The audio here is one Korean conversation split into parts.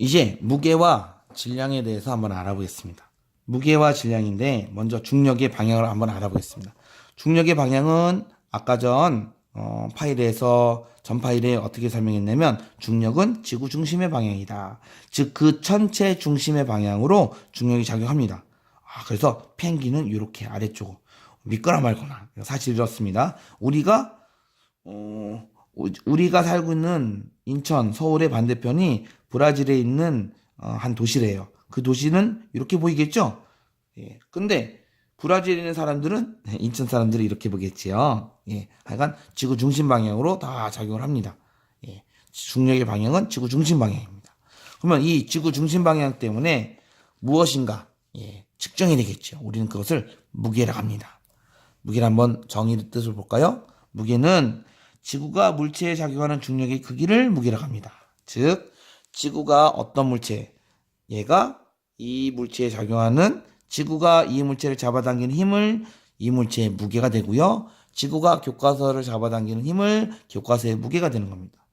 이제 무게와 질량에 대해서 한번 알아보겠습니다. 무게와 질량인데 먼저 중력의 방향을 한번 알아보겠습니다. 중력의 방향은 아까 전 어, 파일에서 전 파일에 어떻게 설명했냐면 중력은 지구 중심의 방향이다. 즉 그 천체 중심의 방향으로 중력이 작용합니다. 아, 그래서 펭귄은 이렇게 아래쪽으로 믿거나 말거나 사실 이렇습니다. 우리가 어, 우- 우리가 살고 있는 인천, 서울의 반대편이 브라질에 있는 어, 한 도시래요. 그 도시는 이렇게 보이겠죠? 예. 근데 브라질에 있는 사람들은 인천 사람들이 이렇게 보겠지요. 예. 하여간 지구 중심 방향으로 다 작용을 합니다. 예. 중력의 방향은 지구 중심 방향입니다. 그러면 이 지구 중심 방향 때문에 무엇인가 예, 측정이 되겠죠. 우리는 그것을 무게라고 합니다. 무게를 한번 정의 뜻을 볼까요? 무게는 지구가 물체에 작용하는 중력의 크기를 무게라고 합니다. 즉, 지구가 어떤 물체, 얘가 이 물체에 작용하는 지구가 이 물체를 잡아당기는 힘을 이 무게의 무게가 되고요. 지구가 교과서를 잡아당기는 힘을 교과서의 무게가 되는 겁니다.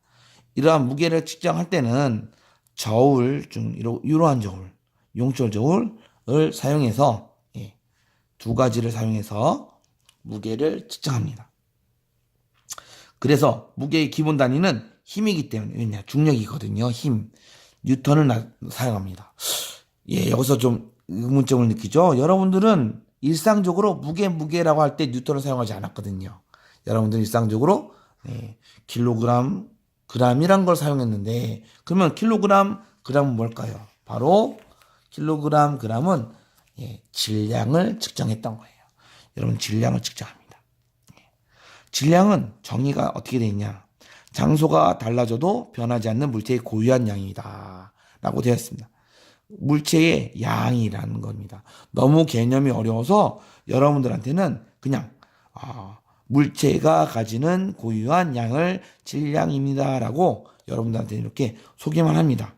이러한 무게를 측정할 때는 저울 중 이러- 이러한 저울, 용철 저울을 사용해서 예, 두 가지를 사용해서 무게를 측정합니다. 그래서 무게의 기본 단위는 힘이기 때문에 왜냐 중력이거든요. 힘 뉴턴을 나- 사용합니다. 예 여기서 좀 의문점을 느끼죠. 여러분들은 일상적으로 무게 무게라고 할 때 뉴턴을 사용하지 않았거든요. 여러분들 일상적으로 예, 킬로그램 그람이란 걸 사용했는데 그러면 킬로그램 그람은 뭘까요? 바로 킬로그램 그람은 예, 질량을 측정했던 거예요. 여러분 질량을 측정합니다. 질량은 정의가 어떻게 되어 있냐? 장소가 달라져도 변하지 않는 물체의 고유한 양이다. 라고 되어 있습니다. 물체의 양이라는 겁니다. 너무 개념이 어려워서 여러분들한테는 그냥 아, 물체가 가지는 고유한 양을 질량입니다라고 여러분들한테 이렇게 소개만 합니다.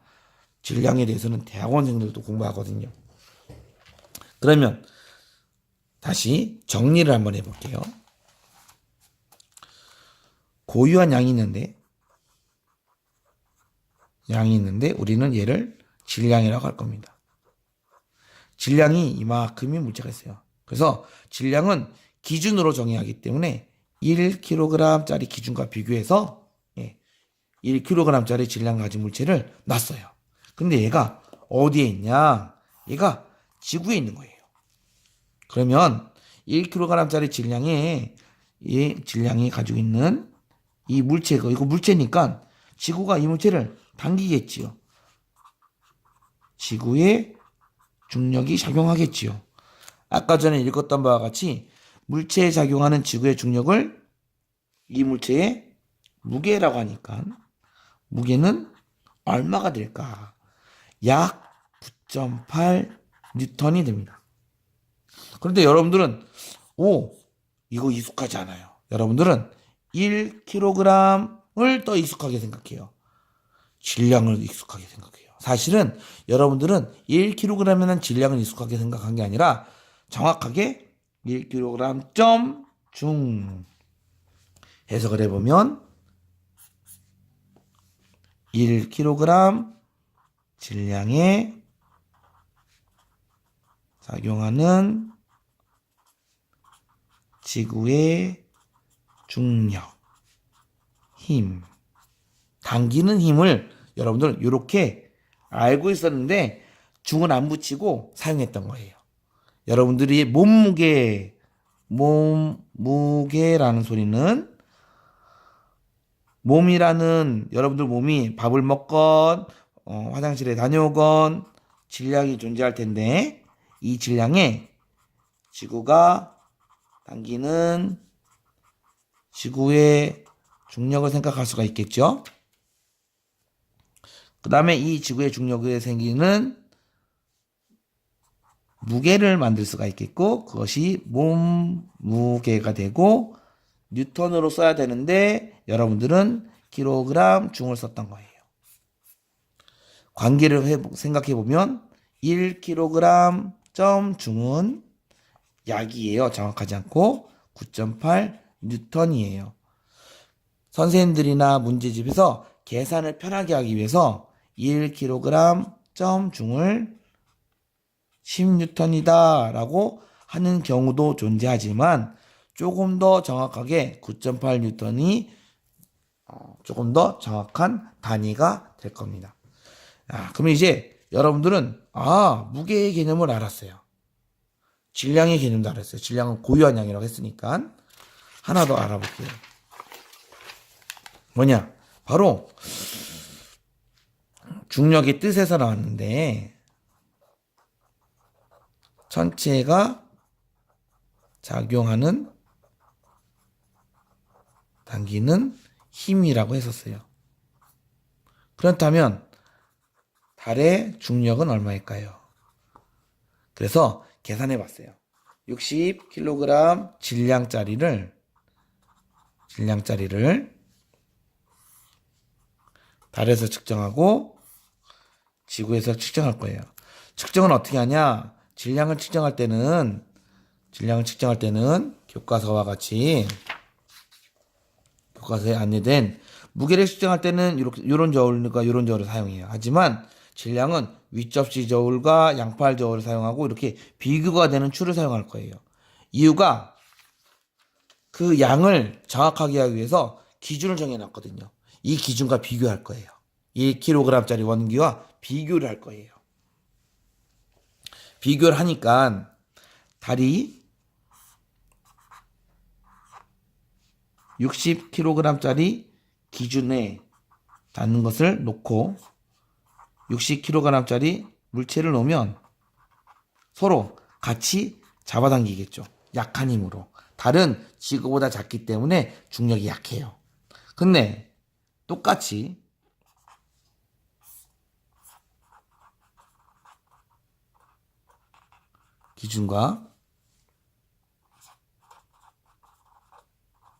질량에 대해서는 대학원생들도 공부하거든요. 그러면 다시 정리를 한번 해볼게요. 고유한 양이 있는데 양이 있는데 우리는 얘를 질량이라고 할 겁니다. 질량이 이만큼의 물체가 있어요. 그래서 질량은 기준으로 정의하기 때문에 1kg짜리 기준과 비교해서 예, 1kg짜리 질량 가진 물체를 놨어요. 근데 얘가 어디에 있냐? 얘가 지구에 있는 거예요. 그러면 1kg짜리 질량에 이 질량이 가지고 있는 이 물체가 이거 물체니까 지구가 이 물체를 당기겠지요. 지구에 중력이 작용하겠지요. 아까 전에 읽었던 바와 같이 물체에 작용하는 지구의 중력을 이 물체의 무게라고 하니까 무게는 얼마가 될까? 약 9.8 뉴턴이 됩니다. 그런데 여러분들은 오 이거 익숙하지 않아요. 여러분들은 1kg을 더 익숙하게 생각해요. 질량을 익숙하게 생각해요. 사실은 여러분들은 1kg이라는 질량을 익숙하게 생각한 게 아니라 정확하게 1kg 점 중 해석을 해보면 1kg 질량에 작용하는 지구의 중력, 힘, 당기는 힘을 여러분들은 이렇게 알고 있었는데 중은 안 붙이고 사용했던 거예요. 여러분들이 몸무게, 몸무게라는 소리는 몸이라는 여러분들 몸이 밥을 먹건 어, 화장실에 다녀오건 질량이 존재할 텐데 이 질량에 지구가 당기는 지구의 중력을 생각할 수가 있겠죠. 그 다음에 이 지구의 중력에 생기는 무게를 만들 수가 있겠고 그것이 몸 무게가 되고 뉴턴으로 써야 되는데 여러분들은 킬로그램 중을 썼던 거예요. 관계를 해- 생각해 보면 1kg 점 중은 약이에요. 정확하지 않고 9.8 뉴턴이에요. 선생님들이나 문제집에서 계산을 편하게 하기 위해서 1kg 점 중을 10N이다 라고 하는 경우도 존재하지만 조금 더 정확하게 9.8N이 어, 조금 더 정확한 단위가 될 겁니다. 아, 그러면 이제 여러분들은 아 무게의 개념을 알았어요. 질량의 개념도 알았어요. 질량은 고유한 양이라고 했으니까 하나 더 알아볼게요. 뭐냐? 바로 중력의 뜻에서 나왔는데 전체가 작용하는 당기는 힘이라고 했었어요. 그렇다면 달의 중력은 얼마일까요? 그래서 계산해 봤어요. 60kg 질량짜리를 질량짜리를 달에서 측정하고 지구에서 측정할 거예요. 측정은 어떻게 하냐? 질량을 측정할 때는 질량을 측정할 때는 교과서와 같이 교과서에 안내된 무게를 측정할 때는 이런 저울과 이런 저울을 사용해요. 하지만 질량은 윗접시 저울과 양팔 저울을 사용하고 이렇게 비교가 되는 추를 사용할 거예요. 이유가 그 양을 정확하게 하기 위해서 기준을 정해놨거든요. 이 기준과 비교할 거예요. 1kg짜리 원기와 비교를 할 거예요. 비교를 하니까 달이 60kg짜리 기준에 닿는 것을 놓고 60kg짜리 물체를 놓으면 서로 같이 잡아당기겠죠. 약한 힘으로. 달은 지구보다 작기 때문에 중력이 약해요. 근데 똑같이 기준과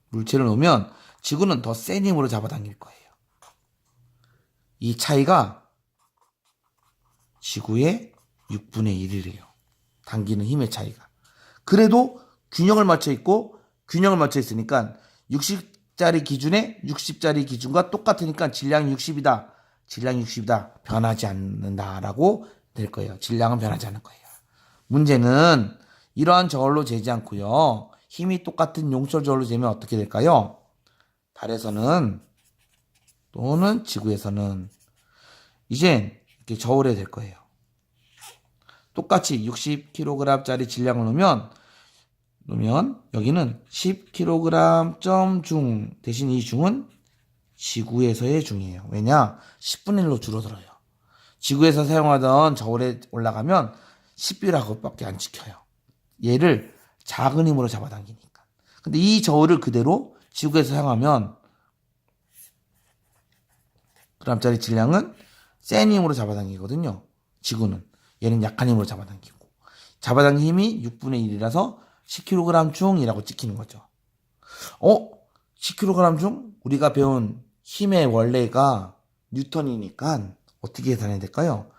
물체를 놓으면 지구는 더 센 힘으로 잡아당길 거예요. 이 차이가 지구의 6분의 1이래요. 당기는 힘의 차이가. 그래도 균형을 맞춰 있고 균형을 맞춰 있으니까 60짜리 기준에 60짜리 기준과 똑같으니까 질량이 60이다. 질량이 60이다. 변하지 않는다라고 될 거예요. 질량은 변하지 않을 거예요. 문제는 이러한 저울로 재지 않고요. 힘이 똑같은 용철 저울로 재면 어떻게 될까요? 달에서는 또는 지구에서는 이제 이렇게 저울에 될 거예요. 똑같이 60kg짜리 질량을 놓으면 놓으면 여기는 10kg 점중 대신 이 중은 지구에서의 중이에요. 왜냐? 10분의 1로 줄어들어요. 지구에서 사용하던 저울에 올라가면 10비라고밖에 안 지켜요. 얘를 작은 힘으로 잡아당기니까. 근데 이 저울을 그대로 지구에서 사용하면 그람짜리 질량은 센 힘으로 잡아당기거든요. 지구는. 얘는 약한 힘으로 잡아당기고. 잡아당긴 힘이 6분의 1이라서 10kg 중이라고 찍히는 거죠. 어? 10kg 중 우리가 배운 힘의 원래가 뉴턴이니까 어떻게 계산해야 될까요?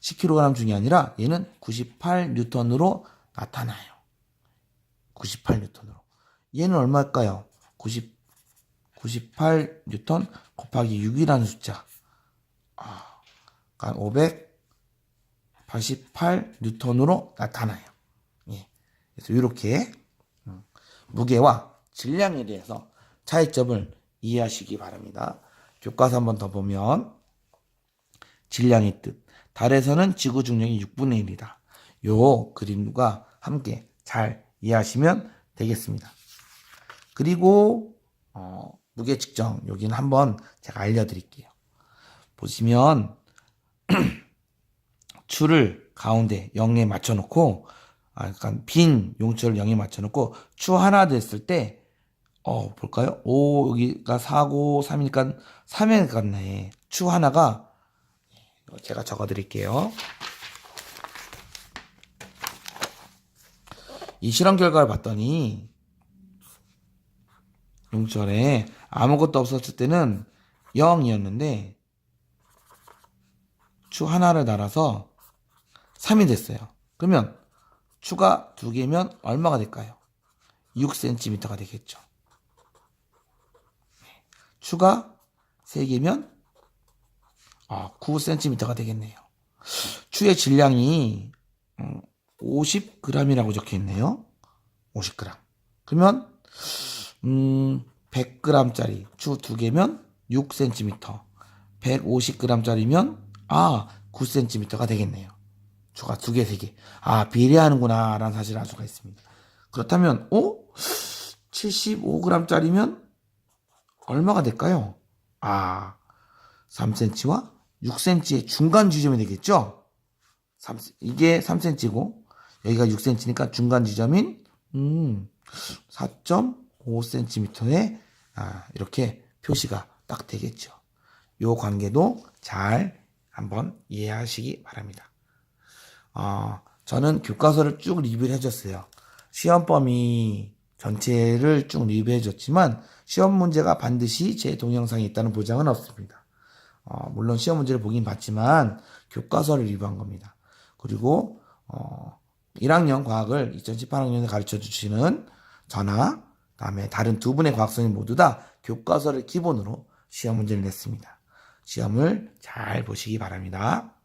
10kg 중이 아니라 얘는 98뉴턴으로 나타나요. 98뉴턴으로. 얘는 얼마일까요? 90, 98뉴턴 곱하기 6이라는 숫자. 아, 그러니까 588뉴턴으로 나타나요. 예. 그래서 이렇게 음, 무게와 질량에 대해서 차이점을 이해하시기 바랍니다. 교과서 한번 더 보면 질량의 뜻. 달에서는 지구 중력이 6분의 1이다. 요 그림과 함께 잘 이해하시면 되겠습니다. 그리고 어, 무게 측정 여기는 한번 제가 알려드릴게요. 보시면 추를 가운데 0에 맞춰놓고 아, 약간 빈 용처를 0에 맞춰놓고 추 하나 됐을 때 어, 볼까요? 오, 여기가 4고 3이니까 3에 갔네. 추 하나가 제가 적어 드릴게요. 이 실험 결과를 봤더니 용철에 아무것도 없었을 때는 0이었는데 추 하나를 달아서 3이 됐어요. 그러면 추가 두 개면 얼마가 될까요? 6cm가 되겠죠. 추가 3개면 아, 9cm가 되겠네요. 추의 질량이 50g이라고 적혀 있네요. 50g. 그러면 음, 100g짜리 추 두 개면 6cm. 150g짜리면 아, 9cm가 되겠네요. 추가 두 개, 세 개. 아, 비례하는구나, 라는 사실을 알 수가 있습니다. 그렇다면, 어? 75g짜리면 얼마가 될까요? 아, 3cm와 6cm의 중간 지점이 되겠죠? 3, 이게 3cm고, 여기가 6cm니까 중간 지점인, 음, 4.5cm에, 아, 이렇게 표시가 딱 되겠죠. 요 관계도 잘 한번 이해하시기 바랍니다. 어, 저는 교과서를 쭉 리뷰를 해줬어요. 시험 범위 전체를 쭉 리뷰해줬지만 시험 문제가 반드시 제 동영상에 있다는 보장은 없습니다. 어, 물론 시험 문제를 보긴 봤지만 교과서를 리뷰한 겁니다. 그리고 어, 1학년 과학을 2018학년에 가르쳐 주시는 저나 다음에 다른 두 분의 과학 선생님 모두 다 교과서를 기본으로 시험 문제를 냈습니다. 시험을 잘 보시기 바랍니다.